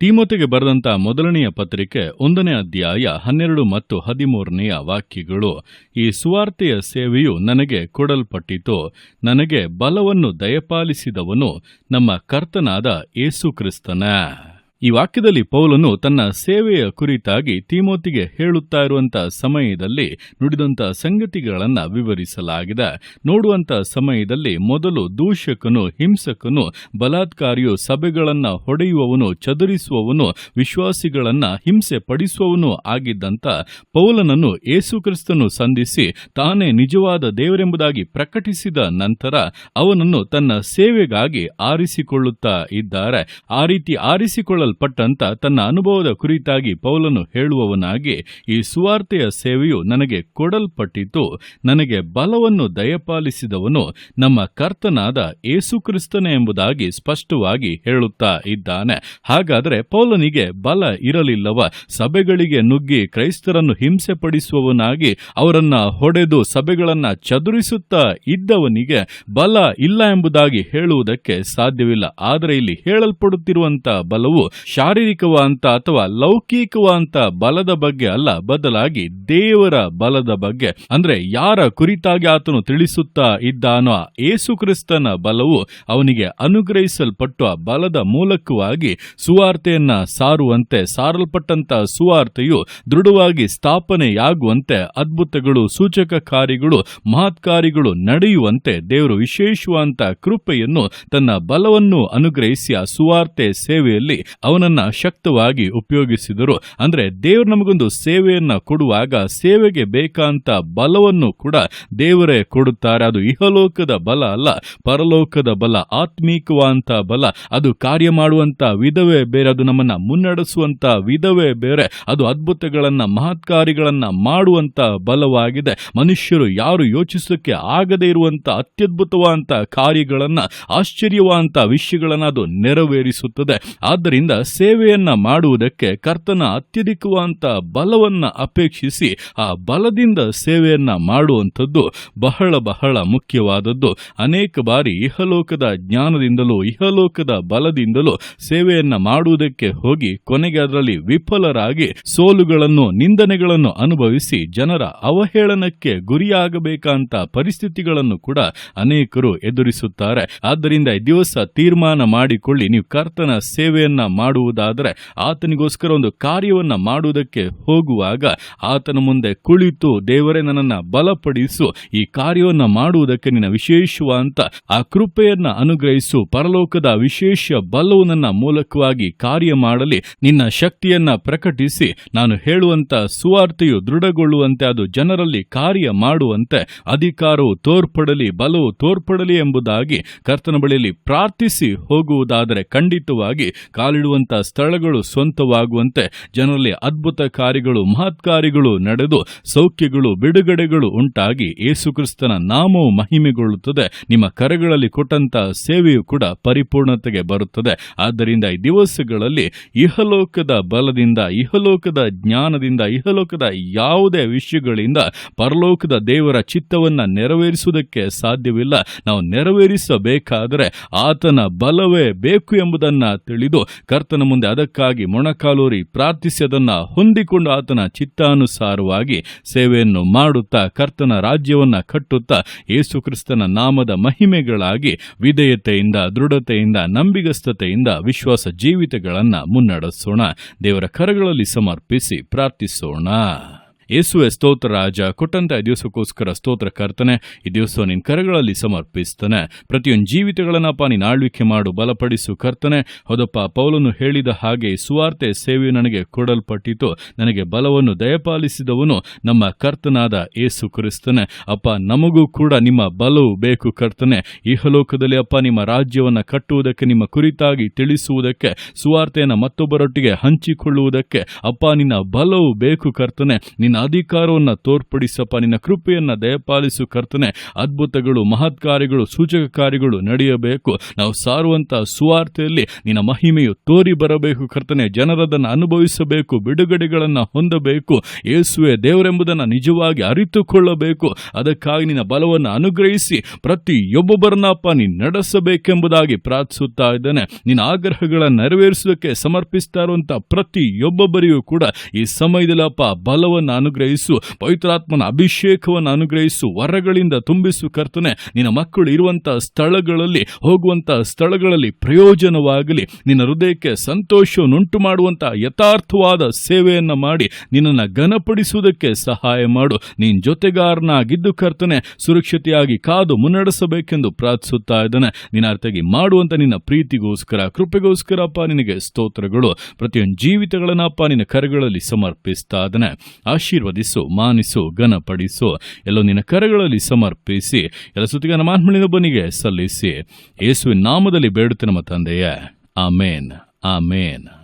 ತೀಮೋತೆಗೆ ಬರೆದಂತ ಮೊದಲನೆಯ ಪತ್ರಿಕೆ ಒಂದನೇ ಅಧ್ಯಾಯ ಹನ್ನೆರಡು ಮತ್ತು ಹದಿಮೂರನೆಯ ವಾಕ್ಯಗಳು, ಈ ಸುವಾರ್ತೆಯ ಸೇವೆಯು ನನಗೆ ಕೊಡಲ್ಪಟ್ಟಿತು. ನನಗೆ ಬಲವನ್ನು ದಯಪಾಲಿಸಿದವನು ನಮ್ಮ ಕರ್ತನಾದ ಏಸು ಕ್ರಿಸ್ತನ. ಈ ವಾಕ್ಯದಲ್ಲಿ ಪೌಲನು ತನ್ನ ಸೇವೆಯ ಕುರಿತಾಗಿ ತೀಮೋತಿಗೆ ಹೇಳುತ್ತಾ ಇರುವಂತ ಸಮಯದಲ್ಲಿ ನುಡಿದಂತ ಸಂಗತಿಗಳನ್ನು ವಿವರಿಸಲಾಗಿದೆ. ನೋಡುವಂತ ಸಮಯದಲ್ಲಿ ಮೊದಲು ದೂಷಕನು, ಹಿಂಸಕನು, ಬಲಾತ್ಕಾರಿಯು ಸಭೆಗಳನ್ನು ಹೊಡೆಯುವವನು, ಚದುರಿಸುವವನು, ವಿಶ್ವಾಸಿಗಳನ್ನು ಹಿಂಸೆ ಪಡಿಸುವವನು ಆಗಿದ್ದಂತ ಪೌಲನನ್ನು ಯೇಸುಕ್ರಿಸ್ತನು ಸಂಧಿಸಿ ತಾನೇ ನಿಜವಾದ ದೇವರೆಂಬುದಾಗಿ ಪ್ರಕಟಿಸಿದ ನಂತರ ಅವನನ್ನು ತನ್ನ ಸೇವೆಗಾಗಿ ಆರಿಸಿಕೊಳ್ಳುತ್ತಾ ಇದ್ದಾರೆ. ಆ ರೀತಿ ಆರಿಸಿಕೊಳ್ಳ ಪಟ್ಟಂತ ತನ್ನ ಅನುಭವದ ಕುರಿತಾಗಿ ಪೌಲನು ಹೇಳುವವನಾಗಿ, ಈ ಸುವಾರ್ತೆಯ ಸೇವೆಯು ನನಗೆ ಕೊಡಲ್ಪಟ್ಟಿತು. ನನಗೆ ಬಲವನ್ನು ದಯಪಾಲಿಸಿದವನು ನಮ್ಮ ಕರ್ತನಾದ ಏಸುಕ್ರಿಸ್ತನೇ ಎಂಬುದಾಗಿ ಸ್ಪಷ್ಟವಾಗಿ ಹೇಳುತ್ತಾ ಇದ್ದಾನೆ. ಹಾಗಾದರೆ ಪೌಲನಿಗೆ ಬಲ ಇರಲಿಲ್ಲವ? ಸಭೆಗಳಿಗೆ ನುಗ್ಗಿ ಕ್ರೈಸ್ತರನ್ನು ಹಿಂಸೆ ಪಡಿಸುವವನಾಗಿ ಅವರನ್ನ ಹೊಡೆದು ಸಭೆಗಳನ್ನ ಚದುರಿಸುತ್ತಾ ಇದ್ದವನಿಗೆ ಬಲ ಇಲ್ಲ ಎಂಬುದಾಗಿ ಹೇಳುವುದಕ್ಕೆ ಸಾಧ್ಯವಿಲ್ಲ. ಆದರೆ ಇಲ್ಲಿ ಹೇಳಲ್ಪಡುತ್ತಿರುವಂತಹ ಬಲವು ಶಾರೀರಿಕವಂತ ಅಥವಾ ಲೌಕಿಕವಂತ ಬಲದ ಬಗ್ಗೆ ಅಲ್ಲ, ಬದಲಾಗಿ ದೇವರ ಬಲದ ಬಗ್ಗೆ. ಅಂದ್ರೆ ಯಾರ ಕುರಿತಾಗಿ ಆತನು ತಿಳಿಸುತ್ತಾ ಇದ್ದಾನೋ ಏಸುಕ್ರಿಸ್ತನ ಬಲವು ಅವನಿಗೆ ಅನುಗ್ರಹಿಸಲ್ಪಟ್ಟು ಆ ಬಲದ ಮೂಲಕವಾಗಿ ಸುವಾರ್ತೆಯನ್ನ ಸಾರುವಂತೆ, ಸಾರಲ್ಪಟ್ಟಂತ ಸುವಾರ್ತೆಯು ದೃಢವಾಗಿ ಸ್ಥಾಪನೆಯಾಗುವಂತೆ ಅದ್ಭುತಗಳು ಸೂಚಕ ಕಾರ್ಯಗಳು ಮಹತ್ಕಾರಿಗಳು ನಡೆಯುವಂತೆ ದೇವರು ವಿಶೇಷವಂತ ಕೃಪೆಯನ್ನು ತನ್ನ ಬಲವನ್ನು ಅನುಗ್ರಹಿಸಿ ಆ ಸುವಾರ್ತೆ ಸೇವೆಯಲ್ಲಿ ಅವನನ್ನ ಶಕ್ತವಾಗಿ ಉಪಯೋಗಿಸಿದರು. ಅಂದ್ರೆ ದೇವರು ನಮಗೊಂದು ಸೇವೆಯನ್ನು ಕೊಡುವಾಗ ಸೇವೆಗೆ ಬೇಕಂತ ಬಲವನ್ನು ಕೂಡ ದೇವರೇ ಕೊಡುತ್ತಾರೆ. ಅದು ಇಹಲೋಕದ ಬಲ ಅಲ್ಲ, ಪರಲೋಕದ ಬಲ ಆತ್ಮೀಕವಾದಂಥ ಬಲ. ಅದು ಕಾರ್ಯ ಮಾಡುವಂತ ವಿಧವೇ ಬೇರೆ, ಅದು ನಮ್ಮನ್ನ ಮುನ್ನಡೆಸುವಂಥ ವಿಧವೇ ಬೇರೆ. ಅದು ಅದ್ಭುತಗಳನ್ನು ಮಹತ್ಕಾರಿಗಳನ್ನು ಮಾಡುವಂತ ಬಲವಾಗಿದೆ. ಮನುಷ್ಯರು ಯಾರು ಯೋಚಿಸೋಕ್ಕೆ ಆಗದೇ ಇರುವಂತ ಅತ್ಯದ್ಭುತವಾದಂಥ ಕಾರ್ಯಗಳನ್ನ ಆಶ್ಚರ್ಯವಾದಂಥ ವಿಷಯಗಳನ್ನ ಅದು ನೆರವೇರಿಸುತ್ತದೆ. ಆದ್ದರಿಂದ ಸೇವೆಯನ್ನ ಮಾಡುವುದಕ್ಕೆ ಕರ್ತನ ಅತ್ಯಧಿಕವಾದಂತ ಬಲವನ್ನ ಅಪೇಕ್ಷಿಸಿ ಆ ಬಲದಿಂದ ಸೇವೆಯನ್ನ ಮಾಡುವಂಥದ್ದು ಬಹಳ ಬಹಳ ಮುಖ್ಯವಾದದ್ದು. ಅನೇಕ ಬಾರಿ ಇಹಲೋಕದ ಜ್ಞಾನದಿಂದಲೂ ಇಹಲೋಕದ ಬಲದಿಂದಲೂ ಸೇವೆಯನ್ನ ಮಾಡುವುದಕ್ಕೆ ಹೋಗಿ ಕೊನೆಗೆ ಅದರಲ್ಲಿ ವಿಫಲರಾಗಿ ಸೋಲುಗಳನ್ನು, ನಿಂದನೆಗಳನ್ನು ಅನುಭವಿಸಿ ಜನರ ಅವಹೇಳನಕ್ಕೆ ಗುರಿಯಾಗಬೇಕಂತ ಪರಿಸ್ಥಿತಿಗಳನ್ನು ಕೂಡ ಅನೇಕರು ಎದುರಿಸುತ್ತಾರೆ. ಆದ್ದರಿಂದ ಈ ದಿವಸ ತೀರ್ಮಾನ ಮಾಡಿಕೊಳ್ಳಿ. ನೀವು ಕರ್ತನ ಸೇವೆಯನ್ನ ಮಾಡುವುದಾದರೆ ಆತನಿಗೋಸ್ಕರ ಒಂದು ಕಾರ್ಯವನ್ನ ಮಾಡುವುದಕ್ಕೆ ಹೋಗುವಾಗ ಆತನ ಮುಂದೆ ಕುಳಿತು ದೇವರೇ ನನ್ನನ್ನ ಬಲಪಡಿಸು, ಈ ಕಾರ್ಯವನ್ನ ಮಾಡುವುದಕ್ಕೆ ನಿನ್ನ ವಿಶೇಷವಾದಂತ ಆ ಕೃಪೆಯನ್ನ ಅನುಗ್ರಹಿಸು, ಪರಲೋಕದ ವಿಶೇಷ ಬಲವು ನನ್ನ ಮೂಲಕವಾಗಿ ಕಾರ್ಯ ಮಾಡಲಿ, ನಿನ್ನ ಶಕ್ತಿಯನ್ನ ಪ್ರಕಟಿಸಿ, ನಾನು ಹೇಳುವಂತ ಸುವಾರ್ತೆಯು ದೃಢಗೊಳ್ಳುವಂತೆ, ಅದು ಜನರಲ್ಲಿ ಕಾರ್ಯ ಮಾಡುವಂತೆ, ಅಧಿಕಾರವು ತೋರ್ಪಡಲಿ, ಬಲವು ತೋರ್ಪಡಲಿ ಎಂಬುದಾಗಿ ಕರ್ತನ ಬಳಿಯಲ್ಲಿ ಪ್ರಾರ್ಥಿಸಿ ಹೋಗುವುದಾದರೆ ಖಂಡಿತವಾಗಿ ಕಾಲಿಡುವಂತ ಸ್ಥಳಗಳು ಸ್ವಂತವಾಗುವಂತೆ ಜನರಲ್ಲಿ ಅದ್ಭುತ ಕಾರ್ಯಗಳು ಮಹತ್ಕಾರ್ಯಗಳು ನಡೆದು ಸೌಖ್ಯಗಳು, ಬಿಡುಗಡೆಗಳು ಉಂಟಾಗಿ ಯೇಸುಕ್ರಿಸ್ತನ ನಾಮವು ಮಹಿಮೆಗೊಳ್ಳುತ್ತದೆ. ನಿಮ್ಮ ಕರೆಗಳಲ್ಲಿ ಕೊಟ್ಟಂತ ಸೇವೆಯು ಕೂಡ ಪರಿಪೂರ್ಣತೆಗೆ ಬರುತ್ತದೆ. ಆದ್ದರಿಂದ ಈ ದಿವಸಗಳಲ್ಲಿ ಇಹಲೋಕದ ಬಲದಿಂದ, ಇಹಲೋಕದ ಜ್ಞಾನದಿಂದ, ಇಹಲೋಕದ ಯಾವುದೇ ವಿಷಯಗಳಿಂದ ಪರಲೋಕದ ದೇವರ ಚಿತ್ತವನ್ನ ನೆರವೇರಿಸುವುದಕ್ಕೆ ಸಾಧ್ಯವಿಲ್ಲ. ನಾವು ನೆರವೇರಿಸಬೇಕಾದರೆ ಆತನ ಬಲವೇ ಬೇಕು ಎಂಬುದನ್ನ ತಿಳಿದು ಕರ್ತನ ಮುಂದೆ ಅದಕ್ಕಾಗಿ ಮೊಣಕಾಲೂರಿ ಪ್ರಾರ್ಥಿಸಿ ಅದನ್ನು ಹೊಂದಿಕೊಂಡು ಆತನ ಚಿತ್ತಾನುಸಾರವಾಗಿ ಸೇವೆಯನ್ನು ಮಾಡುತ್ತಾ ಕರ್ತನ ರಾಜ್ಯವನ್ನು ಕಟ್ಟುತ್ತಾ ಯೇಸುಕ್ರಿಸ್ತನ ನಾಮದ ಮಹಿಮೆಗಳಾಗಿ ವಿಧೇಯತೆಯಿಂದ, ದೃಢತೆಯಿಂದ, ನಂಬಿಗಸ್ತತೆಯಿಂದ ವಿಶ್ವಾಸ ಜೀವಿತಗಳನ್ನ ಮುನ್ನಡೆಸೋಣ. ದೇವರ ಕರಗಳಲ್ಲಿ ಸಮರ್ಪಿಸಿ ಪ್ರಾರ್ಥಿಸೋಣ. ಯೇಸುವೆ ಸ್ತೋತ್ರ ರಾಜ, ಕೊಟ್ಟಂತ ಈ ದಿವಸಕ್ಕೋಸ್ಕರ ಸ್ತೋತ್ರ ಕರ್ತನೆ, ಈ ದಿವಸ ನಿನ್ನ ಕರಗಳಲ್ಲಿ ಸಮರ್ಪಿಸ್ತಾನೆ. ಪ್ರತಿಯೊಂದು ಜೀವಿತಗಳನ್ನಪ್ಪ ನೀನು ಆಳ್ವಿಕೆ ಮಾಡು, ಬಲಪಡಿಸು ಕರ್ತನೆ. ಹೌದಪ್ಪ, ಪೌಲನು ಹೇಳಿದ ಹಾಗೆ ಸುವಾರ್ತೆ ಸೇವೆಯು ನನಗೆ ಕೊಡಲ್ಪಟ್ಟಿತು. ನನಗೆ ಬಲವನ್ನು ದಯಪಾಲಿಸಿದವನು ನಮ್ಮ ಕರ್ತನಾದ ಏಸು ಕ್ರಿಸ್ತನೆ. ಅಪ್ಪ, ನಮಗೂ ಕೂಡ ನಿಮ್ಮ ಬಲವು ಬೇಕು ಕರ್ತನೆ. ಇಹಲೋಕದಲ್ಲಿ ಅಪ್ಪ, ನಿಮ್ಮ ರಾಜ್ಯವನ್ನು ಕಟ್ಟುವುದಕ್ಕೆ, ನಿಮ್ಮ ಕುರಿತಾಗಿ ತಿಳಿಸುವುದಕ್ಕೆ, ಸುವಾರ್ತೆಯನ್ನು ಮತ್ತೊಬ್ಬರೊಟ್ಟಿಗೆ ಹಂಚಿಕೊಳ್ಳುವುದಕ್ಕೆ ಅಪ್ಪ, ನಿನ್ನ ಬಲವು ಬೇಕು ಕರ್ತನೆ. ನಿನ್ನ ನಿನ್ನ ಅಧಿಕಾರವನ್ನು ತೋರ್ಪಡಿಸಪ್ಪ, ನಿನ್ನ ಕೃಪೆಯನ್ನ ದಯಪಾಲಿಸು ಕರ್ತನೆ. ಅದ್ಭುತಗಳು, ಮಹತ್ ಕಾರ್ಯಗಳು, ಸೂಚಕ ಕಾರ್ಯಗಳು ನಡೆಯಬೇಕು. ನಾವು ಸಾರುವಂತ ಸುವಾರ್ತೆಯಲ್ಲಿ ನಿನ್ನ ಮಹಿಮೆಯು ತೋರಿ ಬರಬೇಕು ಕರ್ತನೆ. ಜನರದನ್ನು ಅನುಭವಿಸಬೇಕು, ಬಿಡುಗಡೆಗಳನ್ನು ಹೊಂದಬೇಕು. ಯೇಸುವೆ ದೇವರೆಂಬುದನ್ನು ನಿಜವಾಗಿ ಅರಿತುಕೊಳ್ಳಬೇಕು. ಅದಕ್ಕಾಗಿ ನಿನ್ನ ಬಲವನ್ನು ಅನುಗ್ರಹಿಸಿ ಪ್ರತಿಯೊಬ್ಬೊಬ್ಬರನ್ನಪ್ಪ ನೀನು ನಡೆಸಬೇಕೆಂಬುದಾಗಿ ಪ್ರಾರ್ಥಿಸುತ್ತಾ ಇದ್ದೇನೆ. ನಿನ್ನ ಆಗ್ರಹಗಳನ್ನು ನೆರವೇರಿಸುವುದಕ್ಕೆ ಸಮರ್ಪಿಸ್ತಾ ಇರುವಂತಹ ಪ್ರತಿಯೊಬ್ಬೊಬ್ಬರಿಗೂ ಕೂಡ ಈ ಸಮಯದಲ್ಲಪ್ಪ ಬಲವನ್ನು ಅನುಗ್ರಹಿಸು. ಪವಿತ್ರಾತ್ಮನ ಅಭಿಷೇಕವನ್ನು ಅನುಗ್ರಹಿಸು. ವರಗಳಿಂದ ತುಂಬಿಸು ಕರ್ತನೆ. ನಿನ್ನ ಮಕ್ಕಳು ಇರುವಂತ ಸ್ಥಳಗಳಲ್ಲಿ, ಹೋಗುವಂತ ಸ್ಥಳಗಳಲ್ಲಿ ಪ್ರಯೋಜನವಾಗಲಿ. ನಿನ್ನ ಹೃದಯಕ್ಕೆ ಸಂತೋಷವನ್ನುಂಟು ಮಾಡುವಂತ ಯಥಾರ್ಥವಾದ ಸೇವೆಯನ್ನು ಮಾಡಿ. ನಿನ್ನನ್ನು ಘನಪಡಿಸುವುದಕ್ಕೆ ಸಹಾಯ ಮಾಡು. ನಿನ್ನ ಜೊತೆಗಾರನಾಗಿದ್ದು ಕರ್ತನೆ, ಸುರಕ್ಷತೆಯಾಗಿ ಕಾದು ಮುನ್ನಡೆಸಬೇಕೆಂದು ಪ್ರಾರ್ಥಿಸುತ್ತಾ ಇದ್ದಾನೆ. ಅರ್ಥಗಿ ಮಾಡುವಂತ ನಿನ್ನ ಪ್ರೀತಿಗೋಸ್ಕರ, ಕೃಪೆಗೋಸ್ಕರಪ್ಪ ನಿನಗೆ ಸ್ತೋತ್ರಗಳು. ಪ್ರತಿಯೊಂದು ಜೀವಿತಗಳನ್ನಪ್ಪ ನಿನ್ನ ಕರೆಗಳಲ್ಲಿ ಸಮರ್ಪಿಸ್ತಾ ಇದ್ದಾನೆ. ಆಶೀರ್ವದಿಸು, ಮಾನಿಸು, ಘನಪಡಿಸು. ಎಲ್ಲೋ ನಿನ್ನ ಕರೆಗಳಲ್ಲಿ ಸಮರ್ಪಿಸಿ, ಎಲ್ಲ ಸುತ್ತಿಗನ ನಮ್ಮ ಬನಿಗೆ ಸಲ್ಲಿಸಿ. ಯೇಸುವಿನ ನಾಮದಲ್ಲಿ ಬೇಡುತ್ತೆ ನಮ್ಮ ತಂದೆಯೇ. ಆಮೇನ್. ಆಮೇನ್.